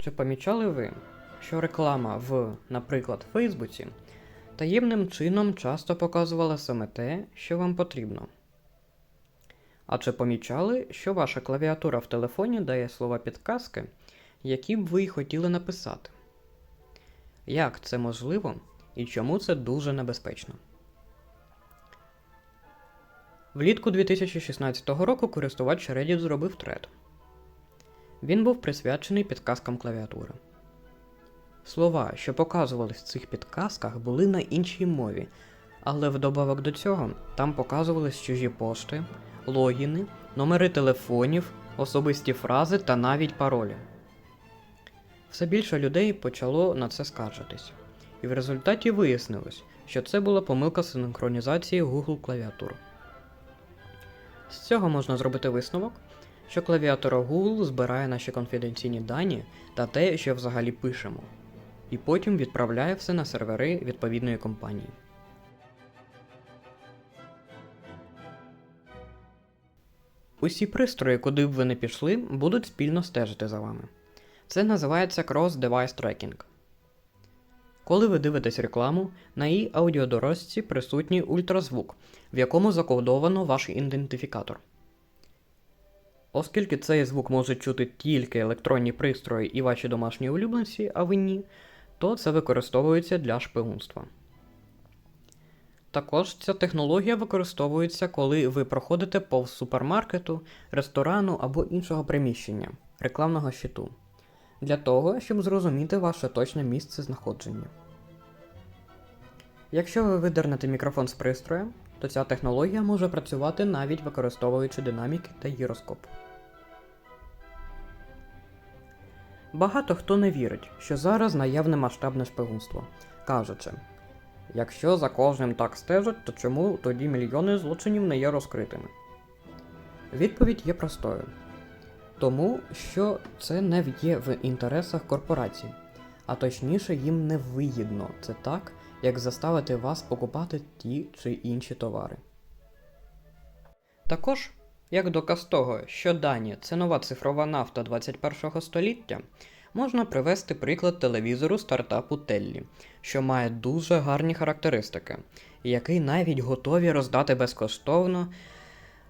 Чи помічали ви, що реклама в, наприклад, Фейсбуці таємним чином часто показувала саме те, що вам потрібно? А чи помічали, що ваша клавіатура в телефоні дає слова підказки, які б ви хотіли написати? Як це можливо і чому це дуже небезпечно? Влітку 2016 року користувач Reddit зробив тред. Він був присвячений підказкам клавіатури. Слова, що показувались в цих підказках, були на іншій мові, але вдобавок до цього там показувались чужі пошти, логіни, номери телефонів, особисті фрази та навіть паролі. Все більше людей почало на це скаржитись, і в результаті вияснилось, що це була помилка синхронізації Google клавіатур. З цього можна зробити висновок, що клавіатура Google збирає наші конфіденційні дані та те, що взагалі пишемо, і потім відправляє все на сервери відповідної компанії. Усі пристрої, куди б ви не пішли, будуть спільно стежити за вами. Це називається Cross-Device Tracking. Коли ви дивитесь рекламу, на її аудіодорожці присутній ультразвук, в якому закодовано ваш ідентифікатор. Оскільки цей звук можуть чути тільки електронні пристрої і ваші домашні улюбленці, а ви ні, то це використовується для шпигунства. Також ця технологія використовується, коли ви проходите повз супермаркету, ресторану або іншого приміщення рекламного щиту, для того, щоб зрозуміти ваше точне місце знаходження. Якщо ви видернете мікрофон з пристрою, то ця технологія може працювати навіть використовуючи динаміки та гіроскоп. Багато хто не вірить, що зараз наявне масштабне шпигунство, кажучи, якщо за кожним так стежать, то чому тоді мільйони злочинів не є розкритими? Відповідь є простою. Тому що це не є в інтересах корпорацій, а точніше їм не вигідно це так, як заставити вас покупати ті чи інші товари. Також, як доказ того, що дані це нова цифрова нафта 21 століття, можна привести приклад телевізору стартапу Теллі, що має дуже гарні характеристики, який навіть готові роздати безкоштовно,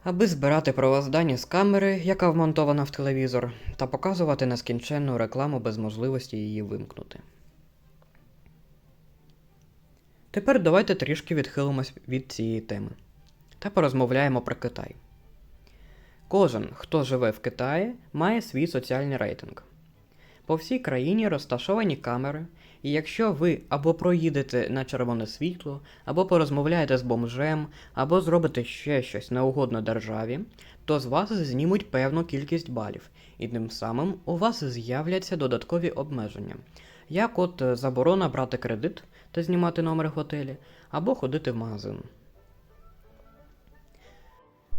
аби збирати про вас дані з камери, яка вмонтована в телевізор, та показувати нескінченну рекламу без можливості її вимкнути. Тепер давайте трішки відхилимось від цієї теми та порозмовляємо про Китай. Кожен, хто живе в Китаї, має свій соціальний рейтинг. По всій країні розташовані камери, і якщо ви або проїдете на червоне світло, або порозмовляєте з бомжем, або зробите ще щось неугодно державі, то з вас знімуть певну кількість балів, і тим самим у вас з'являться додаткові обмеження, як от е, заборона брати кредит та знімати номер в готелі, або ходити в магазин.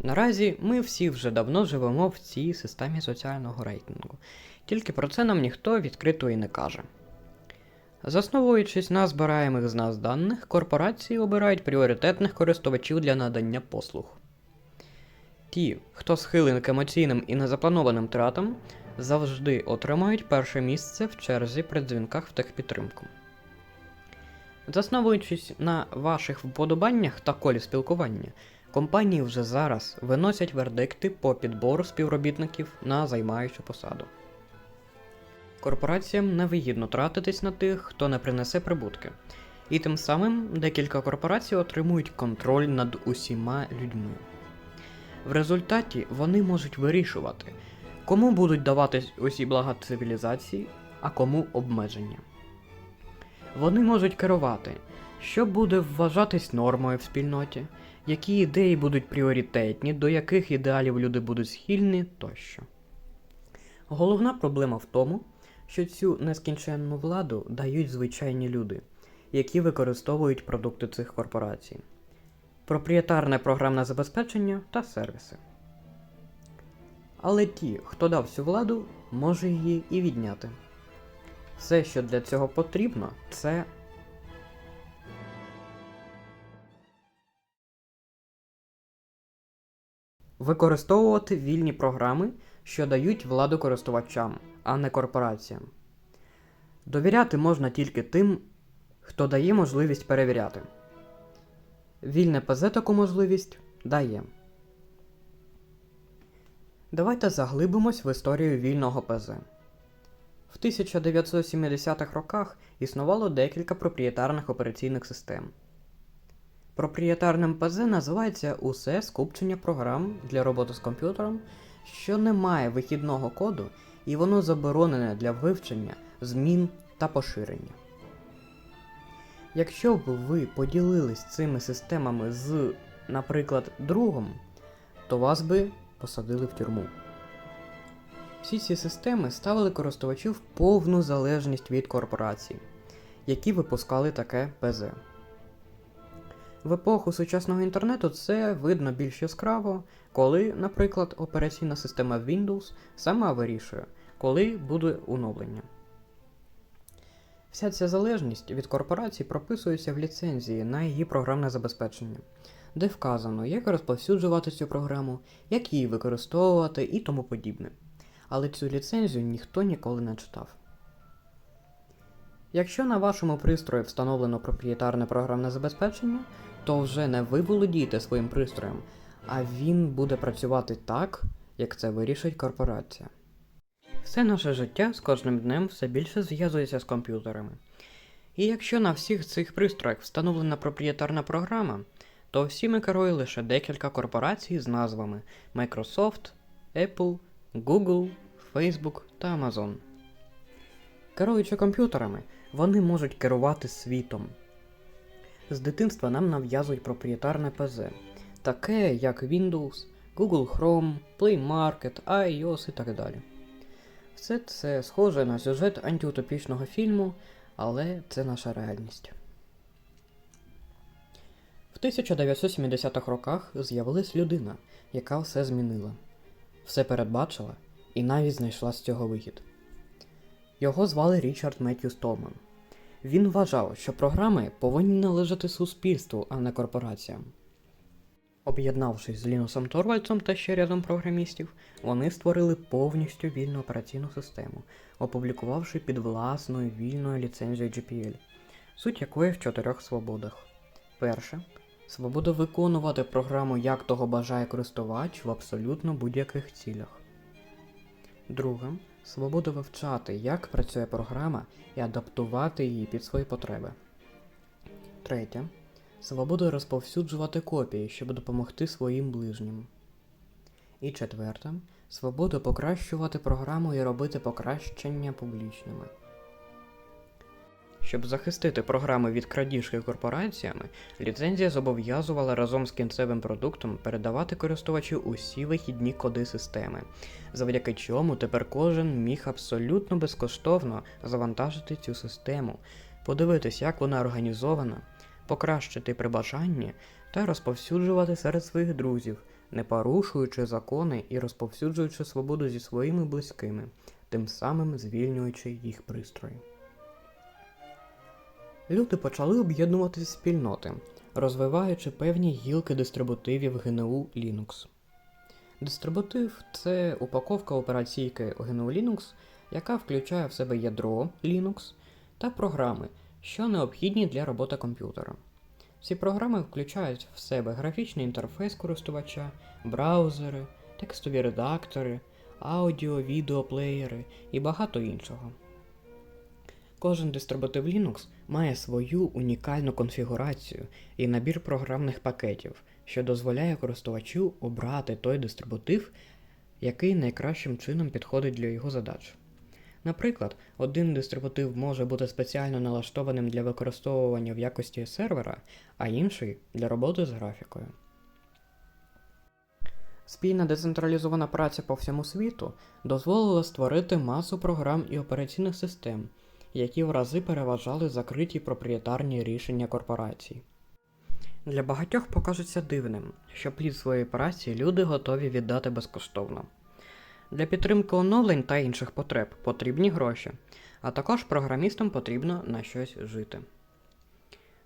Наразі ми всі вже давно живемо в цій системі соціального рейтингу, тільки про це нам ніхто відкрито і не каже. Засновуючись на збираємих з нас даних, корпорації обирають пріоритетних користувачів для надання послуг. Ті, хто схилений к емоційним і незапланованим тратам, завжди отримають перше місце в черзі при дзвінках в техпідтримку. Засновуючись на ваших вподобаннях та колі спілкування, компанії вже зараз виносять вердикти по підбору співробітників на займаючу посаду. Корпораціям невигідно тратитись на тих, хто не принесе прибутки, і тим самим декілька корпорацій отримують контроль над усіма людьми. В результаті вони можуть вирішувати, кому будуть даватись усі блага цивілізації, а кому обмеження. Вони можуть керувати, що буде вважатись нормою в спільноті, які ідеї будуть пріоритетні, до яких ідеалів люди будуть схильні тощо. Головна проблема в тому, що цю нескінченну владу дають звичайні люди, які використовують продукти цих корпорацій, проприєтарне програмне забезпечення та сервіси. Але ті, хто дав цю владу, може її і відняти. Все, що для цього потрібно, це використовувати вільні програми, що дають владу користувачам, а не корпораціям. Довіряти можна тільки тим, хто дає можливість перевіряти. Вільне ПЗ таку можливість дає. Давайте заглибимось в історію вільного ПЗ. В 1970-х роках існувало декілька проприєтарних операційних систем. Проприєтарним ПЗ називається усе скупчення програм для роботи з комп'ютером, що не має вихідного коду, і воно заборонене для вивчення, змін та поширення. Якщо б ви поділились цими системами з, наприклад, другом, то вас би посадили в тюрму. Всі ці системи ставили користувачів повну залежність від корпорацій, які випускали таке ПЗ. В епоху сучасного інтернету це видно більш яскраво, коли, наприклад, операційна система Windows сама вирішує, коли буде оновлення. Вся ця залежність від корпорацій прописується в ліцензії на її програмне забезпечення, де вказано, як розповсюджувати цю програму, як її використовувати і тому подібне. Але цю ліцензію ніхто ніколи не читав. Якщо на вашому пристрої встановлено проприєтарне програмне забезпечення, то вже не ви володієте своїм пристроєм, а він буде працювати так, як це вирішить корпорація. Все наше життя з кожним днем все більше зв'язується з комп'ютерами. І якщо на всіх цих пристроях встановлена проприєтарна програма, то всіми керує лише декілька корпорацій з назвами Microsoft, Apple, Google, Facebook та Amazon. Керуючи комп'ютерами, вони можуть керувати світом. З дитинства нам нав'язують проприєтарне ПЗ, таке як Windows, Google Chrome, Play Market, iOS і так далі. Все це схоже на сюжет антиутопічного фільму, але це наша реальність. В 1970-х роках з'явилась людина, яка все змінила, все передбачила і навіть знайшла з цього вихід. Його звали Річард Меттью Столман. Він вважав, що програми повинні належати суспільству, а не корпораціям. Об'єднавшись з Лінусом Торвальдсом та ще рядом програмістів, вони створили повністю вільну операційну систему, опублікувавши під власною вільною ліцензією GPL, суть якої в чотирьох свободах. Перше свобода виконувати програму як того бажає користувач в абсолютно будь-яких цілях. Друге свобода вивчати, як працює програма і адаптувати її під свої потреби. Третє свобода розповсюджувати копії, щоб допомогти своїм ближнім. І четверте свобода покращувати програму і робити покращення публічними. Щоб захистити програми від крадіжки корпораціями, ліцензія зобов'язувала разом з кінцевим продуктом передавати користувачу усі вихідні коди системи, завдяки чому тепер кожен міг абсолютно безкоштовно завантажити цю систему, подивитись, як вона організована, покращити при бажанні та розповсюджувати серед своїх друзів, не порушуючи закони і розповсюджуючи свободу зі своїми близькими, тим самим звільнюючи їх пристрої. Люди почали об'єднуватися в спільноти, розвиваючи певні гілки дистрибутивів GNU Linux. Дистрибутив це упаковка операційки GNU Linux, яка включає в себе ядро Linux та програми, що необхідні для роботи комп'ютера. Ці програми включають в себе графічний інтерфейс користувача, браузери, текстові редактори, аудіо, відеоплеєри і багато іншого. Кожен дистрибутив Linux має свою унікальну конфігурацію і набір програмних пакетів, що дозволяє користувачу обрати той дистрибутив, який найкращим чином підходить для його задач. Наприклад, один дистрибутив може бути спеціально налаштованим для використовування в якості сервера, а інший для роботи з графікою. Спільна децентралізована праця по всьому світу дозволила створити масу програм і операційних систем, які в рази переважали закриті проприєтарні рішення корпорацій. Для багатьох покажеться дивним, що плід своєї праці люди готові віддати безкоштовно. Для підтримки оновлень та інших потреб потрібні гроші, а також програмістам потрібно на щось жити.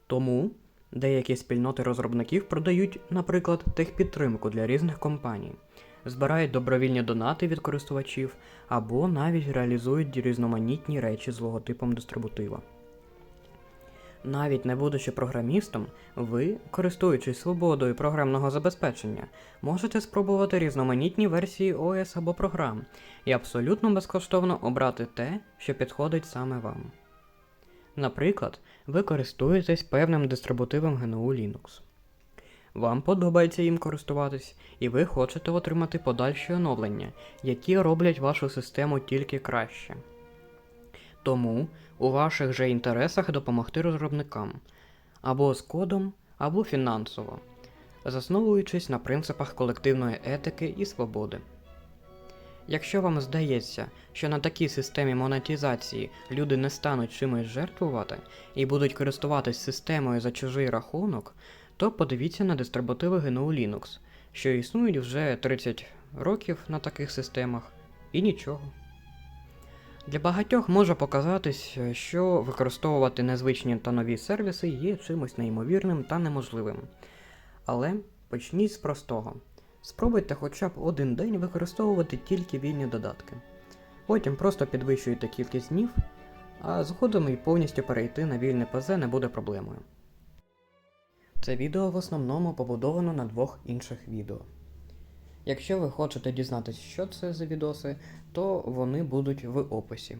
Тому деякі спільноти розробників продають, наприклад, техпідтримку для різних компаній, збирають добровільні донати від користувачів або навіть реалізують різноманітні речі з логотипом дистрибутива. Навіть не будучи програмістом, ви, користуючись свободою програмного забезпечення, можете спробувати різноманітні версії ОС або програм і абсолютно безкоштовно обрати те, що підходить саме вам. Наприклад, ви користуєтесь певним дистрибутивом GNU Linux. Вам подобається їм користуватись, і ви хочете отримати подальші оновлення, які роблять вашу систему тільки краще. Тому у ваших же інтересах допомогти розробникам або з кодом, або фінансово, засновуючись на принципах колективної етики і свободи. Якщо вам здається, що на такій системі монетизації люди не стануть чимось жертвувати і будуть користуватись системою за чужий рахунок, то подивіться на дистрибутиви GNU Linux, що існують вже 30 років на таких системах, і нічого. Для багатьох може показатись, що використовувати незвичні та нові сервіси є чимось неймовірним та неможливим. Але почніть з простого. Спробуйте хоча б один день використовувати тільки вільні додатки. Потім просто підвищуйте кількість днів, а згодом і повністю перейти на вільне ПЗ не буде проблемою. Це відео в основному побудовано на двох інших відео. Якщо ви хочете дізнатися, що це за відоси, то вони будуть в описі.